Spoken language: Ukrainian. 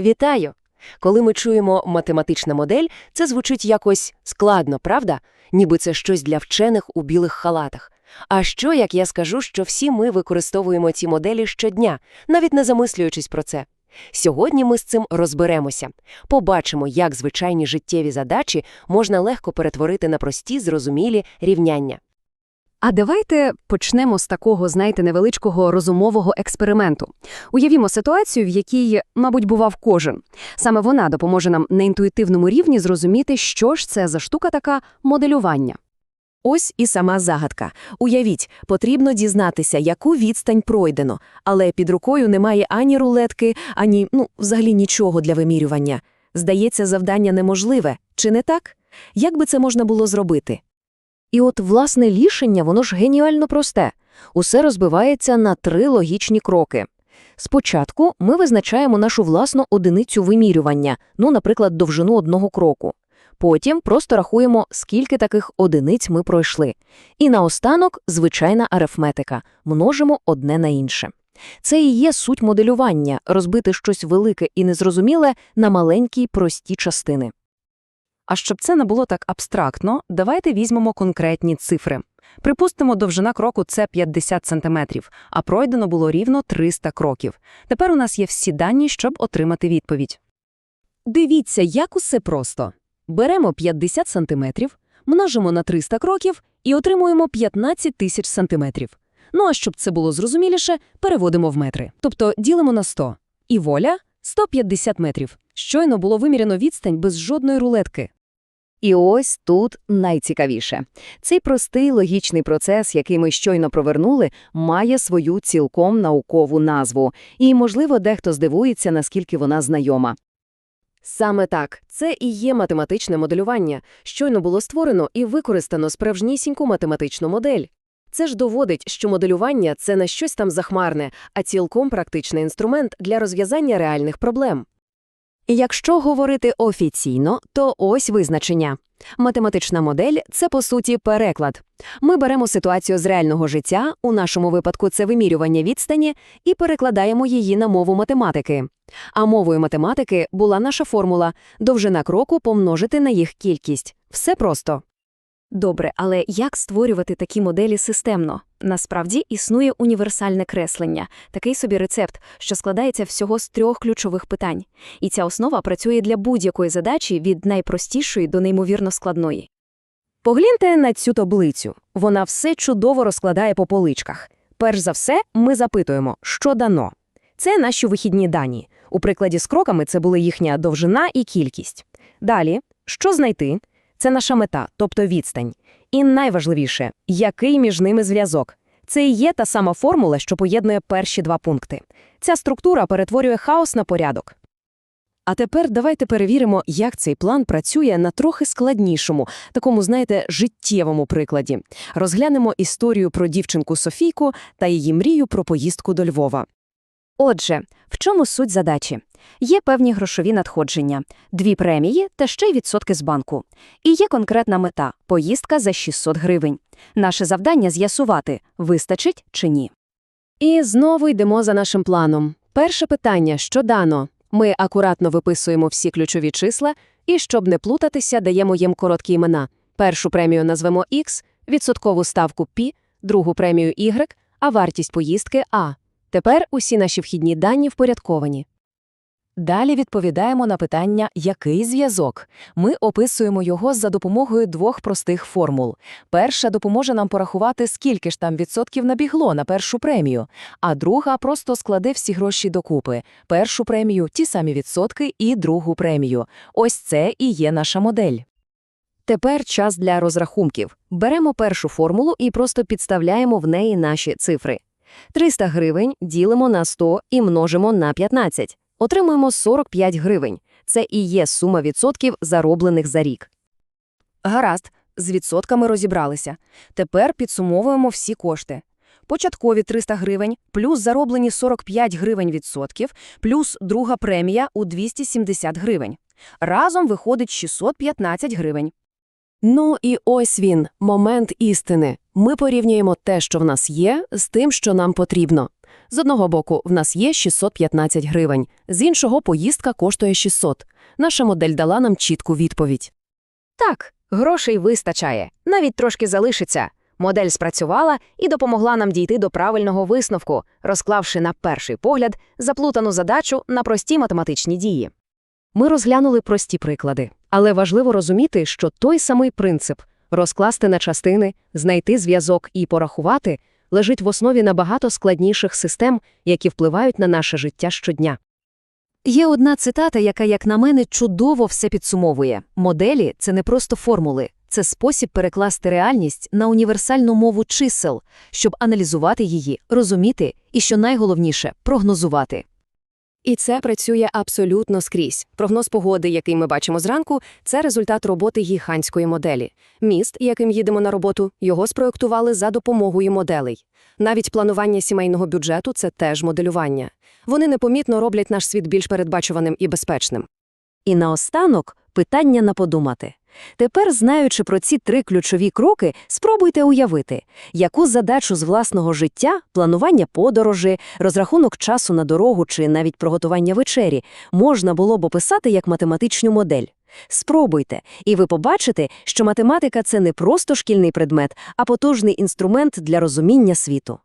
Вітаю! Коли ми чуємо математична модель, це звучить якось складно, правда? Ніби це щось для вчених у білих халатах. А що, як я скажу, що всі ми використовуємо ці моделі щодня, навіть не замислюючись про це? Сьогодні ми з цим розберемося. Побачимо, як звичайні життєві задачі можна легко перетворити на прості, зрозумілі рівняння. А давайте почнемо з такого, знаєте, невеличкого розумового експерименту. Уявімо ситуацію, в якій, мабуть, бував кожен. Саме вона допоможе нам на інтуїтивному рівні зрозуміти, що ж це за штука така моделювання. Ось і сама загадка. Уявіть, потрібно дізнатися, яку відстань пройдено, але під рукою немає ані рулетки, ані, ну, взагалі нічого для вимірювання. Здається, завдання неможливе, чи не так? Як би це можна було зробити? І от, власне, рішення, воно ж геніально просте. Усе розбивається на три логічні кроки. Спочатку ми визначаємо нашу власну одиницю вимірювання, ну, наприклад, довжину одного кроку. Потім просто рахуємо, скільки таких одиниць ми пройшли. І наостанок звичайна арифметика – множимо одне на інше. Це і є суть моделювання – розбити щось велике і незрозуміле на маленькі прості частини. А щоб це не було так абстрактно, давайте візьмемо конкретні цифри. Припустимо, довжина кроку – це 50 см, а пройдено було рівно 300 кроків. Тепер у нас є всі дані, щоб отримати відповідь. Дивіться, як усе просто. Беремо 50 сантиметрів, множимо на 300 кроків і отримуємо 15 тисяч сантиметрів. Ну а щоб це було зрозуміліше, переводимо в метри. Тобто ділимо на 100. І воля – 150 метрів. Щойно було виміряно відстань без жодної рулетки. І ось тут найцікавіше. Цей простий логічний процес, який ми щойно провернули, має свою цілком наукову назву. І, можливо, дехто здивується, наскільки вона знайома. Саме так, це і є математичне моделювання. Щойно було створено і використано справжнісіньку математичну модель. Це ж доводить, що моделювання – це не щось там захмарне, а цілком практичний інструмент для розв'язання реальних проблем. Якщо говорити офіційно, то ось визначення. Математична модель – це, по суті, переклад. Ми беремо ситуацію з реального життя, у нашому випадку це вимірювання відстані, і перекладаємо її на мову математики. А мовою математики була наша формула – довжина кроку помножити на їх кількість. Все просто. Добре, але як створювати такі моделі системно? Насправді існує універсальне креслення, такий собі рецепт, що складається всього з трьох ключових питань. І ця основа працює для будь-якої задачі від найпростішої до неймовірно складної. Погляньте на цю таблицю. Вона все чудово розкладає по поличках. Перш за все, ми запитуємо, що дано. Це наші вихідні дані. У прикладі з кроками це були їхня довжина і кількість. Далі, що знайти? Це наша мета, тобто відстань. І найважливіше, який між ними зв'язок. Це і є та сама формула, що поєднує перші два пункти. Ця структура перетворює хаос на порядок. А тепер давайте перевіримо, як цей план працює на трохи складнішому, такому, знаєте, життєвому прикладі. Розглянемо історію про дівчинку Софійку та її мрію про поїздку до Львова. Отже, в чому суть задачі? Є певні грошові надходження, дві премії та ще й відсотки з банку. І є конкретна мета – поїздка за 600 гривень. Наше завдання – з'ясувати, вистачить чи ні. І знову йдемо за нашим планом. Перше питання – що дано? Ми акуратно виписуємо всі ключові числа і, щоб не плутатися, даємо їм короткі імена. Першу премію назвемо X, відсоткову ставку P, другу премію Y, а вартість поїздки А. Тепер усі наші вхідні дані впорядковані. Далі відповідаємо на питання «який зв'язок?». Ми описуємо його за допомогою двох простих формул. Перша допоможе нам порахувати, скільки ж там відсотків набігло на першу премію, а друга просто складе всі гроші докупи. Першу премію, ті самі відсотки і другу премію. Ось це і є наша модель. Тепер час для розрахунків. Беремо першу формулу і просто підставляємо в неї наші цифри. 300 гривень ділимо на 100 і множимо на 15. Отримуємо 45 гривень. Це і є сума відсотків, зароблених за рік. Гаразд, з відсотками розібралися. Тепер підсумовуємо всі кошти. Початкові 300 гривень, плюс зароблені 45 гривень відсотків, плюс друга премія у 270 гривень. Разом виходить 615 гривень. Ну і ось він, момент істини. Ми порівнюємо те, що в нас є, з тим, що нам потрібно. З одного боку, в нас є 615 гривень, з іншого поїздка коштує 600. Наша модель дала нам чітку відповідь. Так, грошей вистачає, навіть трошки залишиться. Модель спрацювала і допомогла нам дійти до правильного висновку, розклавши на перший погляд заплутану задачу на прості математичні дії. Ми розглянули прості приклади, але важливо розуміти, що той самий принцип розкласти на частини, знайти зв'язок і порахувати лежить в основі набагато складніших систем, які впливають на наше життя щодня. Є одна цитата, яка, як на мене, чудово все підсумовує. Моделі – це не просто формули, це спосіб перекласти реальність на універсальну мову чисел, щоб аналізувати її, розуміти і, що найголовніше, прогнозувати. І це працює абсолютно скрізь. Прогноз погоди, який ми бачимо зранку, це результат роботи гігантської моделі. Міст, яким їдемо на роботу, його спроектували за допомогою моделей. Навіть планування сімейного бюджету це теж моделювання. Вони непомітно роблять наш світ більш передбачуваним і безпечним. І наостанок питання на подумати. Тепер, знаючи про ці три ключові кроки, спробуйте уявити, яку задачу з власного життя, планування подорожі, розрахунок часу на дорогу чи навіть приготування вечері можна було б описати як математичну модель. Спробуйте, і ви побачите, що математика – це не просто шкільний предмет, а потужний інструмент для розуміння світу.